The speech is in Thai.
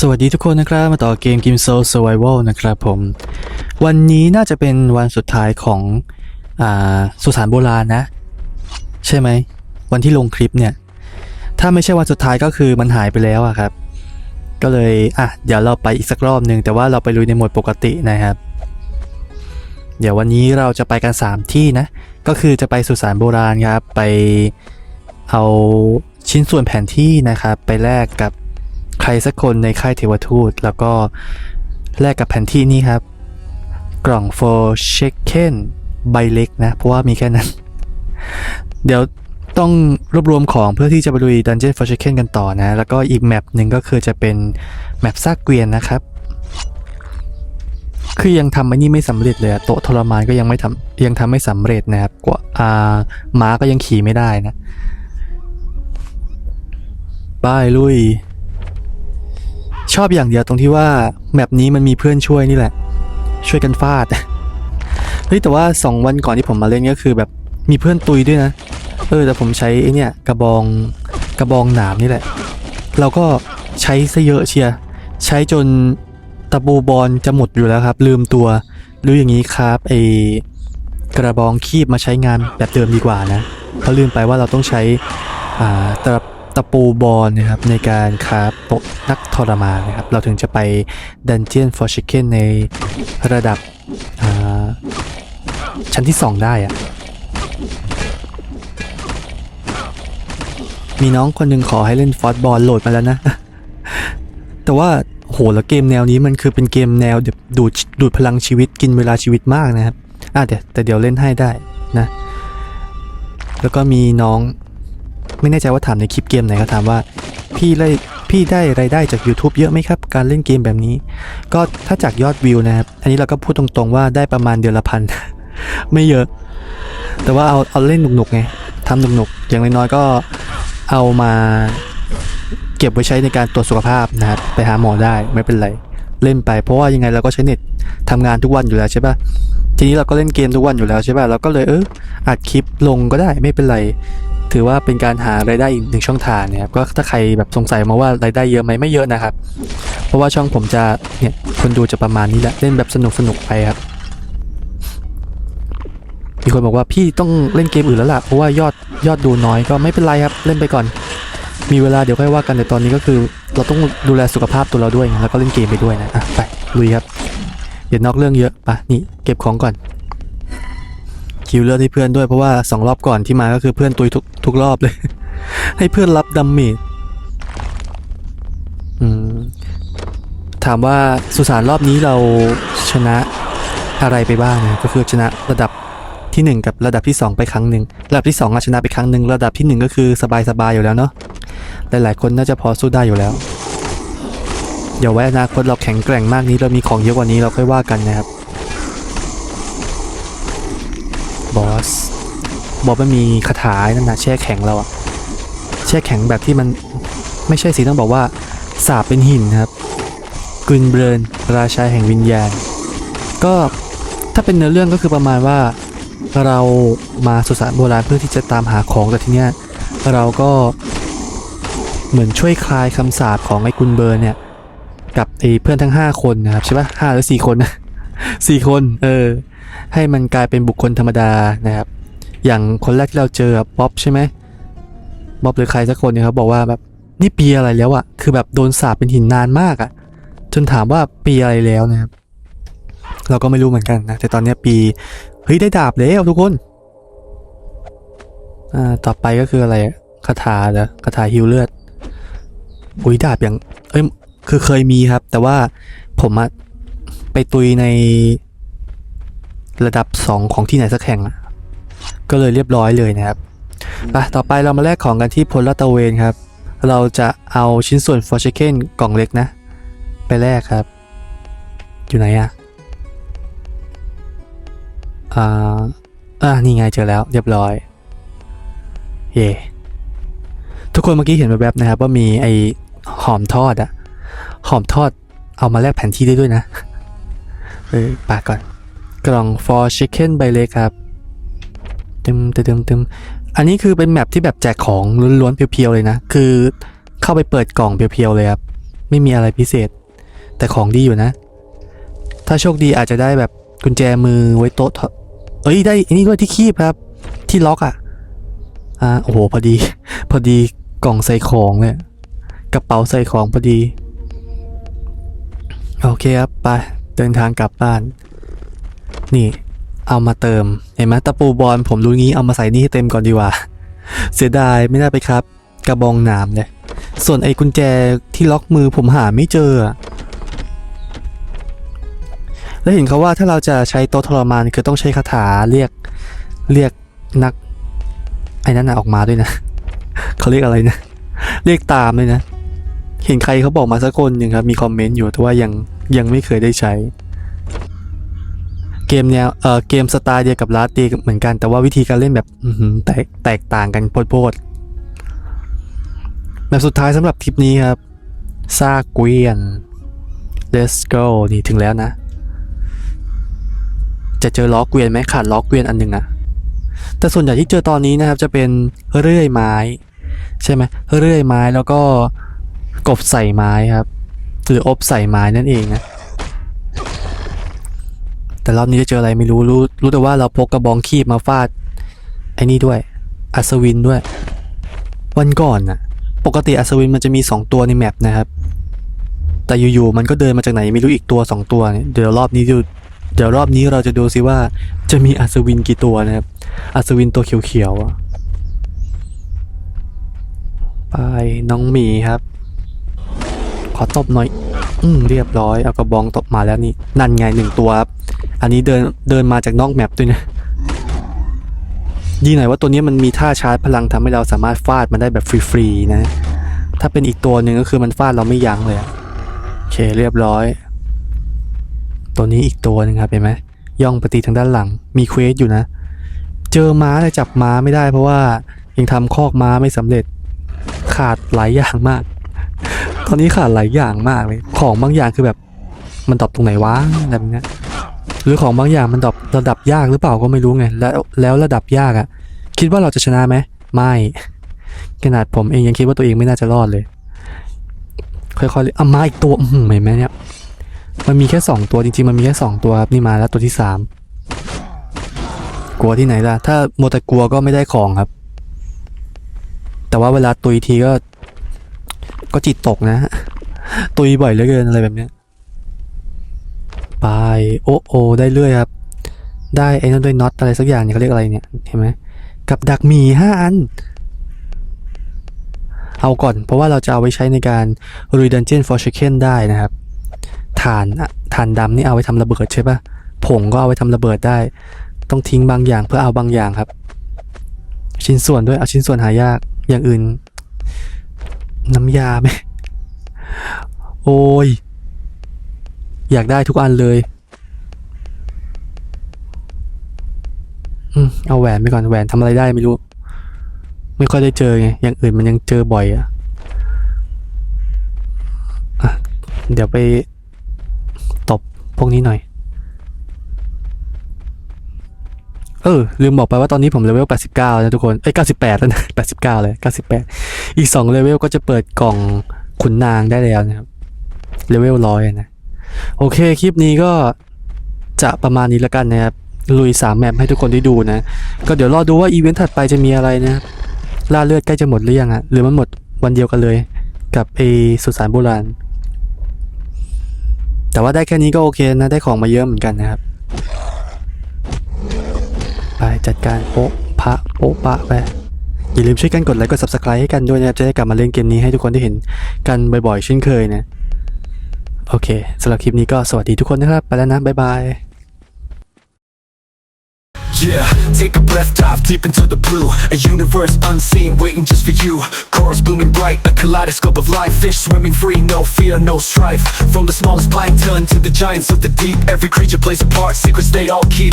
สวัสดีทุกคนนะครับ มาต่อเกม Game Soul Survival นะครับผม วันนี้น่าจะเป็นวันสุดท้ายของอ่าสุสานโบราณนะ ใช่ไหม วันที่ลงคลิปเนี่ย ถ้าไม่ใช่วันสุดท้ายก็คือมันหายไปแล้วอะครับ ก็เลย อะ เดี๋ยวเราไปอีกสักรอบหนึ่งแต่ว่าเราไปลุยในโหมดปกตินะครับ เดี๋ยววันนี้เราจะไปกัน 3 ที่นะ ก็คือจะไปสุสานโบราณครับ ไปเอาชิ้นส่วนแผนที่นะครับ ไปแลกกับ ครสักคนในค่ายเทวทูต แล้วก็แลกกับแผนที่นี้ครับ กล่อง for chicken ใบเล็กนะ เพราะว่ามีแค่นั้น เดี๋ยวต้องรวบรวมของเพื่อที่จะไปลุย Dungeon for Chicken กันต่อนะ แล้วก็อีกแมปหนึ่งก็คือจะเป็นแมปซากเกวียนนะครับ คือยังทำอันนี้ไม่สำเร็จเลยโต๊ะทรมานก็ยังไม่ทำยังทำไม่สำเร็จนะครับกว่าอ่าม้าก็ยังขี่ไม่ได้นะบายลุย ชอบอย่างเดียวตรงที่ว่าแมปนี้มันมีเพื่อนช่วยนี่แหละ ช่วยกันฟาดเฮ้ยแต่ว่าสองวันก่อนที่ผมมาเล่นก็คือแบบมีเพื่อนตุยด้วยนะ เออแต่ผมใช้ไอเนี่ยกระบองกระบองหนามนี่แหละ เราก็ใช้ซะเยอะเชียใช้จนตะปูบอลจะหมดอยู่แล้วครับ ลืมตัวหรืออย่างนี้ครับไอกระบองคีบมาใช้งานแบบเดิมดีกว่านะเพราะลืมไปว่าเราต้องใช้อ่าตะ ตะปูบอลนะครับในการคราฟโต๊ะนักทรมานนะครับ เราถึงจะไป Dungeon for Chicken ในระดับชั้นที่ 2 ได้อะมีน้องคนหนึ่งขอให้เล่นฟอสบอลโหลดมาแล้วนะ แต่ว่าโหแล้วเกมแนวนี้มันคือเป็นเกมแนวดูดดูดพลังชีวิตกินเวลาชีวิตมากนะครับอะแต่แต่เดี๋ยวเล่นให้ได้นะ แล้วก็มีน้อง ไม่แน่ใจว่าถามในคลิปเกมไหนก็ถามว่า พี่ได้พี่ได้รายได้จาก YouTube เยอะไหมครับ การเล่นเกมแบบนี้ ก็ถ้าจากยอดวิวนะครับ อันนี้เราก็พูดตรงๆว่าได้ประมาณเดือนละพัน ไม่เยอะ แต่ว่าเอาเอาเล่นหนุกๆไงทำหนุกๆอย่างน้อยๆก็เอามาเก็บไว้ใช้ในการตรวจสุขภาพนะครับไปหาหมอได้ไม่เป็นไรเล่นไป เพราะว่ายังไงเราก็ใช้เน็ตทำงานทุกวันอยู่แล้วใช่ปะทีนี้เราก็เล่นเกมทุกวันอยู่แล้วใช่ปะเราก็เลยเอออัดคลิปลงก็ได้ไม่เป็นไร ถือว่าเป็นการหารายได้อีกหนึ่งช่องทางนะครับก็ถ้าใครแบบสงสัยมาว่ารายได้เยอะไหมไม่เยอะนะครับ เพราะว่าช่องผมจะเนี่ยคนดูจะประมาณนี้แหละเล่นแบบสนุกสนุกไปครับมีคนบอกว่าพี่ต้องเล่นเกมอื่นแล้วล่ะเพราะว่ายอดยอดดูน้อยก็ไม่เป็นไรครับเล่นไปก่อน มีเวลาเดี๋ยวค่อยว่ากันแต่ตอนนี้ก็คือ เราต้องดูแลสุขภาพตัวเราด้วยแล้วก็เล่นเกมไปด้วยนะอะไปลุยครับอย่านอกเรื่องเยอะไปะนี่เก็บของก่อน คิวเลือดให้เพื่อนด้วยเพราะว่าสองรอบก่อนที่มาก็คือเพื่อนตุยทุกทุกรอบเลย ให้เพื่อนรับดัมเมจอืมถามว่าสุสานรอบนี้เราชนะอะไรไปบ้างนะก็คือชนะระดับที่ 1 กับระดับที่ 2 ไปครั้งหนึ่งระดับที่2อาชนะไปครั้งหนึ่งระดับทีหนึ่1 ก็คือสบายๆอยู่แล้วเนาะหลายๆคนน่าจะพอสู้ได้อยู่แล้ว เดี๋ยวไว้อนาคตเราแข็งแกร่งมากนี้เรามีของเยอะกว่านี้เราค่อยว่ากันนะครับ บอสบอสมันมีคาถานั่นนะแช่แข็งเราอะแช่แข็งแบบที่มันไม่ใช่สิต้องบอกว่าสาบเป็นหินครับกึนเบรนราชาแห่งวิญญาณ ก็ถ้าเป็นเนื้อเรื่องก็คือประมาณว่าเรามาสุสานโบราณเพื่อที่จะตามหาของแต่ทีเนี้ยเราก็เหมือนช่วยคลายคำสาปของไอ้กุนเบิร์นเนี่ยกับไอ้เพื่อนทั้ง 5 คนนะครับใช่ปะห้าหรือสี่คนนะสี่คนเออ ให้มันกลายเป็นบุคคลธรรมดานะครับ อย่างคนแรกที่เราเจอบ๊อบใช่ไหมบ๊อบหรือใครสักคนเนี่ยเขาบอกว่าแบบนี่ปีอะไรแล้วอะคือแบบโดนสาปเป็นหินนานมากอะจนถามว่าปีอะไรแล้วนะครับ เราก็ไม่รู้เหมือนกันนะ แต่ตอนเนี้ยปี เฮ้ยได้ดาบแล้วทุกคน อ่า ต่อไปก็คืออะไรคาถาเหรอคาถาฮิวเลือดอุ้ยดาบอย่าง เอ้ย คือเคยมีครับ แต่ว่าผมอะไปตุยใน ระดับสองของที่ไหนสักแห่งอะก็เลยเรียบร้อยเลยนะครับไปต่อไปเรามาแลกของกันที่พลลาดตระเวนครับ เราจะเอาชิ้นส่วนฟอร์ชิเคนกล่องเล็กนะ ไปแลกครับ อยู่ไหนอะอ่าอ่านี่ไงเจอแล้วเรียบร้อย เย่ทุกคนเมื่อกี้เห็นแวบๆนะครับ ว่ามีไอหอมทอดอะหอมทอดเอามาแลกแผนที่ได้ด้วยนะเออปากก่อน กล่อง for chicken ใบเล็กครับตึมตึมตึมตึมอันนี้คือเป็นแมปที่แบบแจกของล้วนๆเพียวๆเลยนะ คือเข้าไปเปิดกล่องเพียวๆเลยครับ ไม่มีอะไรพิเศษ แต่ของดีอยู่นะ ถ้าโชคดีอาจจะได้แบบกุญแจมือไว้โต๊ะเอ้ยได้อันนี้ด้วยที่คีบครับ ที่ล็อกอะ่ะ อ่าโอ้โหพอดี พอดีกล่องใส่ของเนี่ยกระเป๋าใส่ของพอดี โอเคครับ ไป เดินทางกลับบ้าน นี่เอามาเติม เห็นไหมตะปูบอลผมรู้งี้เอามาใส่นี่ให้เต็มก่อนดีกว่า เสียดายไม่ได้ไปครับ กระบองหนามเลยส่วนไอ้กุญแจที่ล็อกมือผมหาไม่เจอ แล้วเห็นเขาว่าถ้าเราจะใช้โต๊ะทรมานคือต้องใช้คาถาเรียกเรียกนัก ไอ้นั่นนะออกมาด้วยนะ เขาเรียกอะไรนะ เรียกตามเลยนะ เห็นใครเขาบอกมาสักคนหนึ่งครับ มีคอมเมนต์อยู่แต่ว่ายังยังไม่เคยได้ใช้ เกมแนวเอ่อเกมสไตล์เดียวกับลาตีเหมือนกันแต่ว่าวิธีการเล่นแบบแตกแตกต่างกันโพดๆแบบสุดท้ายสำหรับทริปนี้ครับซาเกวียน let's go นี่ถึงแล้วนะ จะเจอล้อเกวียนไหมขาดล้อเกวียนอันหนึ่งอะแต่ส่วนใหญ่ที่เจอตอนนี้นะครับจะเป็นเรื่อยไม้ ใช่ไหมเรื่อยไม้แล้วก็กบใส่ไม้ครับ หรืออบใส่ไม้นั่นเองนะ แต่รอบนี้จะเจออะไรไม่รู้รู้รู้แต่ว่าเราพกกระบองคีบมาฟาดไอ้นี่ด้วย อัศวินด้วย วันก่อนน่ะ ปกติอัศวินมันจะมี 2 ตัวในแมปนะครับ แต่อยู่ๆมันก็เดินมาจากไหนไม่รู้อีกตัว 2 ตัวเนี่ยเดี๋ยวรอบนี้ดูเดี๋ยวรอบนี้เราจะดูซิว่าจะมีอัศวินกี่ตัวนะครับ อัศวินตัวเขียวๆไปน้องหมีครับ ขอตบหน่อย อืมเรียบร้อยเอากระบองตบมาแล้วนี่นั่นไงหนึ่งตัวครับอันนี้เดินเดินมาจากนอกแมปด้วยนะดีหน่อยว่าตัวนี้มันมีท่าชาร์จพลังทำให้เราสามารถฟาดมันได้แบบฟรีๆนะ ถ้าเป็นอีกตัวหนึ่งก็คือมันฟาดเราไม่ยั้งเลยโอเคเรียบร้อย ตัวนี้อีกตัวหนึงครับเห็นไหมย่องปตีทางด้านหลัง มีเควสอยู่นะ เจอม้าแต่จับม้าไม่ได้เพราะว่ายังทำคอกม้าไม่สำเร็จขาดหลายอย่างมาก ตอนนี้ขาดหลายอย่างมากเลย ของบางอย่างคือแบบมันตอบตรงไหนวะอะไรแบบเนี้ยหรือของบางอย่างมันตอบระดับยากหรือเปล่าก็ไม่รู้ไง แล้วแล้วระดับยากอะคิดว่าเราจะชนะไหมไม่ขนาดผมเองยังคิดว่าตัวเองไม่น่าจะรอดเลย ค่อยๆเลยอะมาอีกตัวอื้อหือเห็นไหมเนี่ยมันมีแค่สองตัวจริงๆ มันมีแค่สองตัวครับนี่มาแล้วตัวที่สามกลัวที่ไหนล่ะ ถ้าโมแต่กลัวก็ไม่ได้ของครับ แต่ว่าเวลาตุยทีก็ ก็จิตตกนะ ตุยบ่อยเหลือเกินอะไรแบบเนี้ยไปโอ้โอได้เรื่อยครับ ได้ไอ้นั่นด้วยน็อตอะไรสักอย่างเนี่ยเขาเรียกอะไรเนี่ยเห็นไหมกับดักหมีห้าอัน เอาก่อน เพราะว่าเราจะเอาไว้ใช้ในการ r e Dungeon for Chicken ได้นะครับฐานฐานดำนี่เอาไว้ทำระเบิดใช่ปะผงก็เอาไว้ทำระเบิดได้ ต้องทิ้งบางอย่างเพื่อเอาบางอย่างครับ ชิ้นส่วนด้วยเอาชิ้นส่วนหายากอย่างอื่น น้ำยาไหมโอ้ย อยากได้ทุกอันเลยอืมเอาแหวนไปก่อนแหวนทำอะไรได้ไม่รู้ ไม่ค่อยได้เจอไงอย่างอื่นมันยังเจอบ่อยอะอะเดี๋ยวไปตบพวกนี้หน่อย เออ ลืมบอกไปว่าตอนนี้ผมเลเวล 89 นะทุกคน เอ้ย 98 แล้วนะ 89 เลย 98 อีก 2 เลเวลก็จะเปิดกล่องขุนนางได้แล้วนะครับ เลเวลร้อยนะ โอเค คลิปนี้ก็จะประมาณนี้แล้วกันนะครับ ลุยสามแมปให้ทุกคนได้ดูนะ ก็เดี๋ยวรอดูว่าอีเวนต์ถัดไปจะมีอะไรนะครับล่าเลือดใกล้จะหมดหรือยังอะหรือมันหมดวันเดียวกันเลย กับไอสุสานโบราณ แต่ว่าได้แค่นี้ก็โอเคนะ ได้ของมาเยอะเหมือนกันนะครับ ไปจัดการโป๊ะพระโป๊ะปะไปอย่าลืมช่วยกันกดไลค์กด subscribe ให้กันด้วยนะครับ จะได้กลับมาเล่นเกมนี้ให้ทุกคนได้เห็นกันบ่อยๆเช่นเคยนะ โอเคสำหรับคลิปนี้ก็สวัสดีทุกคนนะครับ ไปแล้วนะ บ๊ายบาย Yeah, take a breath, dive deep into the blue A universe unseen, waiting just for you Chorals blooming bright, a kaleidoscope of life Fish swimming free, no fear, no strife From the smallest plankton to the giants of the deep Every creature plays a part, secrets they all keep